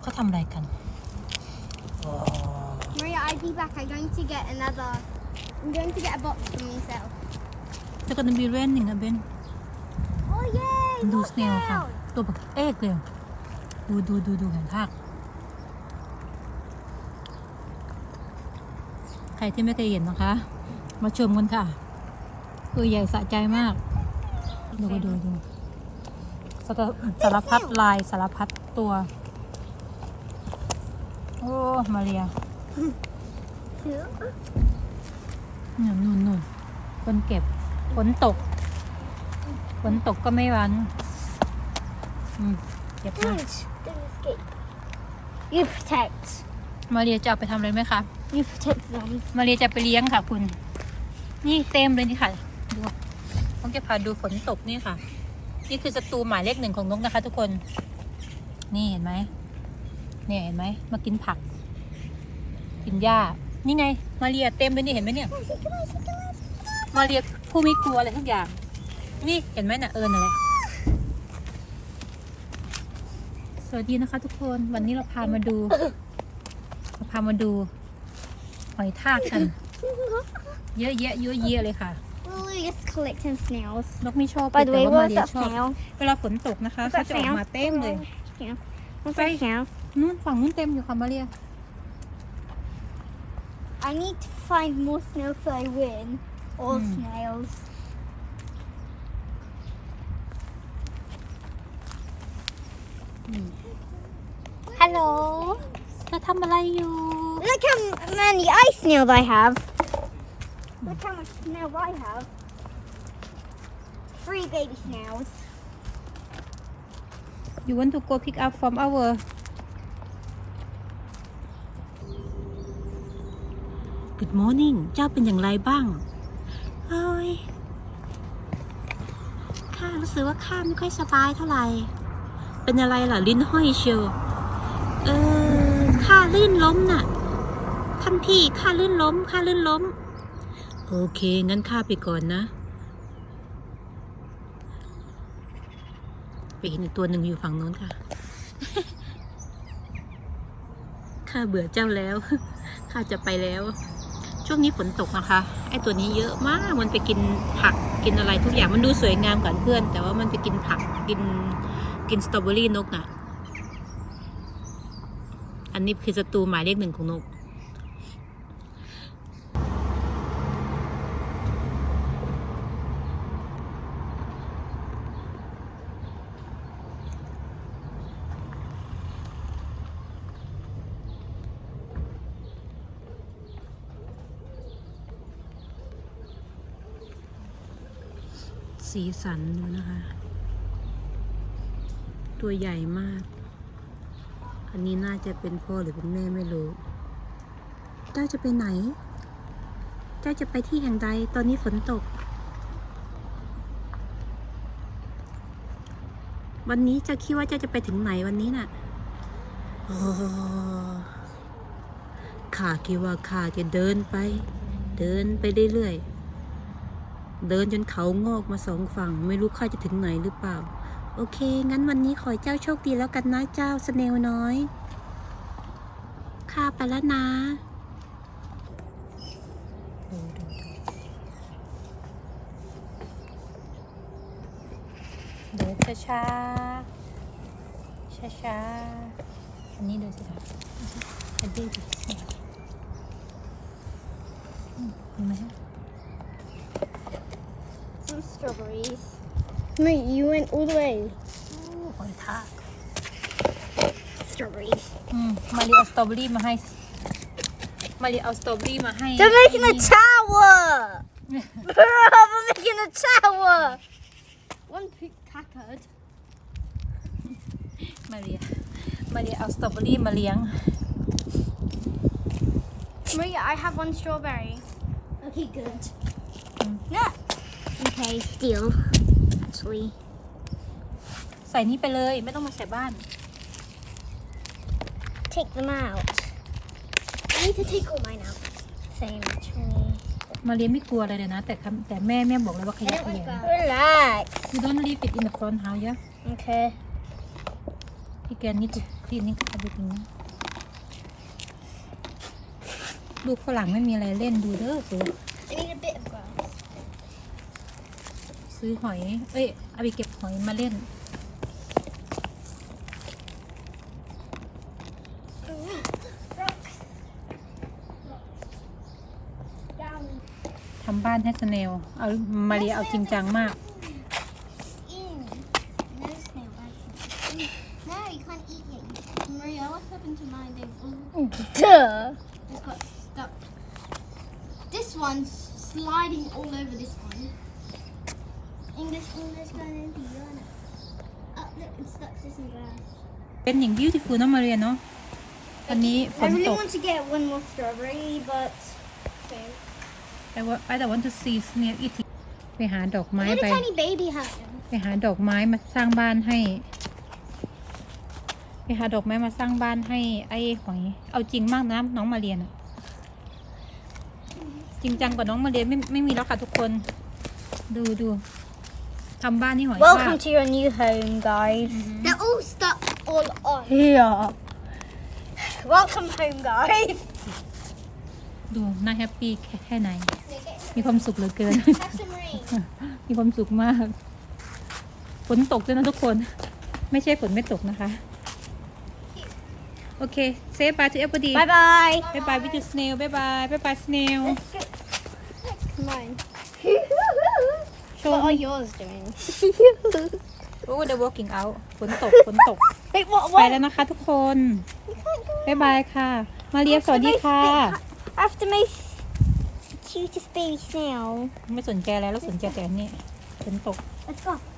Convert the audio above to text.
เขาทำอะไรกัน Maria, I'll be back. I'm going to get another. I'm going to get a box for myself. จะกันบีเรนหนึ่งอะเบน Oh yay! ดู look สเนลค่ะ now. ตัวแบบเอกเลยดูดูดูดูเห็นภาพใครที่ไม่เคยเห็นนะคะ มาชมกันค่ะ คือใหญ่สะใจมาก ดูดูดูสารสารพัดลายสารพัดตัว โอ้ มาเรียนู่นนู่นนู่นคนเก็บฝนตกฝนตกก็ไม่หวันอืมเก็บมา Don't escape. You protect. มาเรียจะเอาไปทำอะไรไหมคะ You protect them. มาเรียจะไปเลี้ยงค่ะคุณ นี่เต็มเลยนี่ค่ะ ดูต้องจะพาดูฝนตกนี่ค่ะ นี่คือศัตรูหมายเลขหนึ่งของนกนะคะ ทุกคน นี่เห็นไหม เนี่ยเห็นไหมมากินผัก กินหญ้า นี่ไง มาเรียเต็มเลยนี่เห็นไหมเนี่ย มาเรียผู้ไม่กลัวอะไรทุกอย่าง นี่เห็นไหมน่ะเอิญอะไรสวัสดีนะคะทุกคนวันนี้เราพามาดูเราพามาดูหอยทากกัน เยอะแยะเยอะแยะเลยค่ะ We're just collecting snails. นกไม่ชอบ By the แต่ way, ว่ามา what's เรีย that ชอบ snail? เวลาฝนตกนะคะ What's เขา that จะออก snail? มาเต็มเลย Snail. What's that snail? นู่นฝั่งนู้นเต็มอยู่ค่ะมาเรีย I need to find more snails so I win. All Hmm. snails. อืม Hello. เธอทำอะไรอยู่ Look how many ice snails I have. Look how much snails I have. Three baby snails. you want to go pick up from our Good morning เจ้าเป็นอย่างไรบ้างเอ้ยข้ารู้สึกว่าข้าไม่ค่อยสบายเท่าไหร่ เป็นอะไรล่ะ ลิ้นห้อยเชียวเออข้าลื่นล้มน่ะ ท่านพี่ข้าลื่นล้มข้าลื่นล้ม โอเคงั้นข้าไปก่อนนะ ไปเห็นอีกตัวหนึ่งอยู่ฝั่งโน้นค่ะข้าเบื่อเจ้าแล้ว ข้าจะไปแล้ว ช่วงนี้ฝนตกนะคะ ไอตัวนี้เยอะมากมันไปกินผักกินอะไรทุกอย่างมันดูสวยงามกว่าเพื่อน แต่ว่ามันไปกินผักกินกินสตรอเบอรี่นกน่ะ อันนี้คือศัตรูหมายเลขหนึ่งของนก สีสันดูนะคะ ตัวใหญ่มาก อันนี้น่าจะเป็นพ่อหรือเป็นแม่ไม่รู้ เจ้าจะไปไหน เจ้าจะไปที่แห่งใด ตอนนี้ฝนตก วันนี้เจ้าคิดว่าเจ้าจะไปถึงไหนวันนี้น่ะโอ้ข้าคิดว่าข้าจะเดินไป เดินไปเรื่อยๆ เดินจนเขางอกมาสองฝั่ง ไม่รู้ข้าจะถึงไหนหรือเปล่า โอเค งั้นวันนี้ขอให้เจ้าโชคดีแล้วกันนะเจ้าสเนลน้อยข้าไปแล้วนะเดินช้าช้าช้าช้าๆอันนี้ดูสิคะอันนี้ดูสิอืมเห็นไหมคะ Some strawberries. Mate, you went all the way. หอยทาก Strawberries. อืมมารีเอาสตรอเบอรี่มาให้ มารีเอาสตรอเบอรี่มาให้ They're making a tower! Bro, we're making a tower! One poop cackled. มาเรียมาเรียเอาสตรอเบอรี่มาเลี้ยง Maria, I have one strawberry. Okay, good. No. Okay, deal. Actually. ใส่นี่ไปเลยไม่ต้องมาใส่บ้าน Take them out. I need to take all mine out. Same, actually. มาเรียไม่กลัวอะไรเลยนะ แต่คำแต่แม่แม่บอกเลยว่าขยะแขยง Relax. you don't leave it in the front house yeah Okay. Again need to cleaning everything นะลูกฝรั่งไม่มีอะไรเล่นดูเด้อตัว I need a bit of grass. ซื้อหอย เอ้ย เอาไปเก็บหอยมาเล่น Rocks. Rocks. Down. ทำบ้านให้สเนล เอามาเรียเอาจริงจังมาก In. No snail bites. No, you can't eat it. Maria, what happened to my thing? Duh. It's got stuck. This one's sliding all over this one. English, English, going into Yana. Oh, look, it's stuck this in grass. เป็นอย่าง beautiful เนอะมาเรียเนาะวันนี้ฝ I น really ตก want to get one more strawberry, but. Okay. แต่ว่า I don't want to see snail eating ไปหาดอกไม้ Look ไป at a tiny baby hat. ไปหาดอกไม้มาสร้างบ้านให้ ไปหาดอกไม้มาสร้างบ้านให้ไอ้หอย เอาจริงมากนะน้องมาเรียนอะจริงจังกว่าน้องมาเรียนไม่ไม่มีแล้วค่ะทุกคน ดูดู ทำบ้านให้หอย Welcome to your new home, guys. They're all stuck all on. Here. Welcome home, guys. ดูน่าแฮปปี้แค่แค่ไหน They're getting มีความสุขเหลือเกิน have some rain. มีความสุขมาก ฝนตกด้วยนะทุกคน ไม่ใช่ฝนไม่ตกนะคะ โอเค เซฟบาย to everybody Bye bye. บายบายวิจูสเนลบายบายบายบายสเนล Mine. โชว์ What are yours doing? โอ้ the working out ฝนตก ฝนตก Wait, what? ไป What? แล้วนะคะทุกคนบายบายค่ะ มาเรียสวัสดีค่ะ After my cutest baby snail. ไม่สนใจแล้วแล้วสนใจแต่อันนี่ฝนตก Let's go.